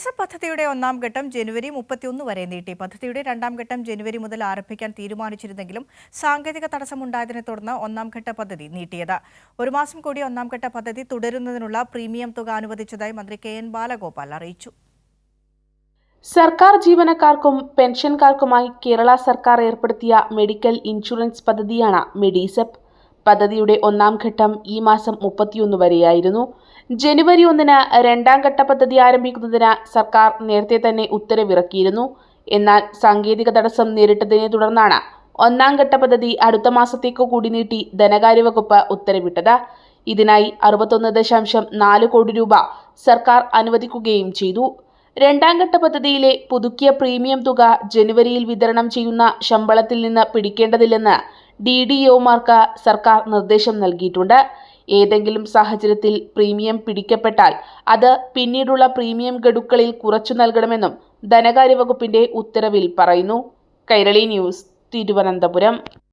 മെഡിസ പദ്ധതിയുടെ ഒന്നാം ഘട്ടം ജനുവരി മുപ്പത്തിയൊന്ന് വരെ നീട്ടി. പദ്ധതിയുടെ രണ്ടാം ഘട്ടം ജനുവരി മുതൽ ആരംഭിക്കാൻ തീരുമാനിച്ചിരുന്നെങ്കിലും സാങ്കേതിക തടസ്സമുണ്ടായതിനെ തുടർന്ന് ഒന്നാം ഘട്ട പദ്ധതി നീട്ടിയത്. ഒരു മാസം കൂടി ഒന്നാം ഘട്ട പദ്ധതി തുടരുന്നതിനുള്ള പ്രീമിയം തുക അനുവദിച്ചതായി മന്ത്രി കെ എൻ ബാലഗോപാൽ അറിയിച്ചു. സർക്കാർ ജീവനക്കാർക്കും പെൻഷൻകാർക്കുമായി കേരള സർക്കാർ ഏർപ്പെടുത്തിയ മെഡിക്കൽ ഇൻഷുറൻസ് പദ്ധതിയാണ് മെഡിസെപ്പ്. പദ്ധതിയുടെ ഒന്നാം ഘട്ടം ഈ മാസം മുപ്പത്തിയൊന്ന് വരെയായിരുന്നു. ജനുവരി ഒന്നിന് രണ്ടാം ഘട്ട പദ്ധതി ആരംഭിക്കുന്നതിന് സർക്കാർ നേരത്തെ തന്നെ ഉത്തരവിറക്കിയിരുന്നു. എന്നാൽ സാങ്കേതിക തടസ്സം നേരിട്ടതിനെ തുടർന്നാണ് ഒന്നാം ഘട്ട പദ്ധതി അടുത്ത മാസത്തേക്ക് കൂടി നീട്ടി ധനകാര്യ വകുപ്പ് ഉത്തരവിട്ടത്. ഇതിനായി അറുപത്തൊന്ന് ദശാംശം നാല് കോടി രൂപ സർക്കാർ അനുവദിക്കുകയും ചെയ്തു. രണ്ടാം ഘട്ട പദ്ധതിയിലെ പുതുക്കിയ പ്രീമിയം തുക ജനുവരിയിൽ വിതരണം ചെയ്യുന്ന ശമ്പളത്തിൽ നിന്ന് പിടിക്കേണ്ടതില്ലെന്ന് ഡി ഡി ഒമാർക്ക് സർക്കാർ നിർദ്ദേശം നൽകിയിട്ടുണ്ട്. ഏതെങ്കിലും സാഹചര്യത്തിൽ പ്രീമിയം പിടിക്കപ്പെട്ടാൽ അത് പിന്നീടുള്ള പ്രീമിയം ഗഡുക്കളിൽ കുറച്ചു നൽകണമെന്നും ധനകാര്യ വകുപ്പിന്റെ ഉത്തരവിൽ പറയുന്നു. കൈരളി ന്യൂസ് തിരുവനന്തപുരം.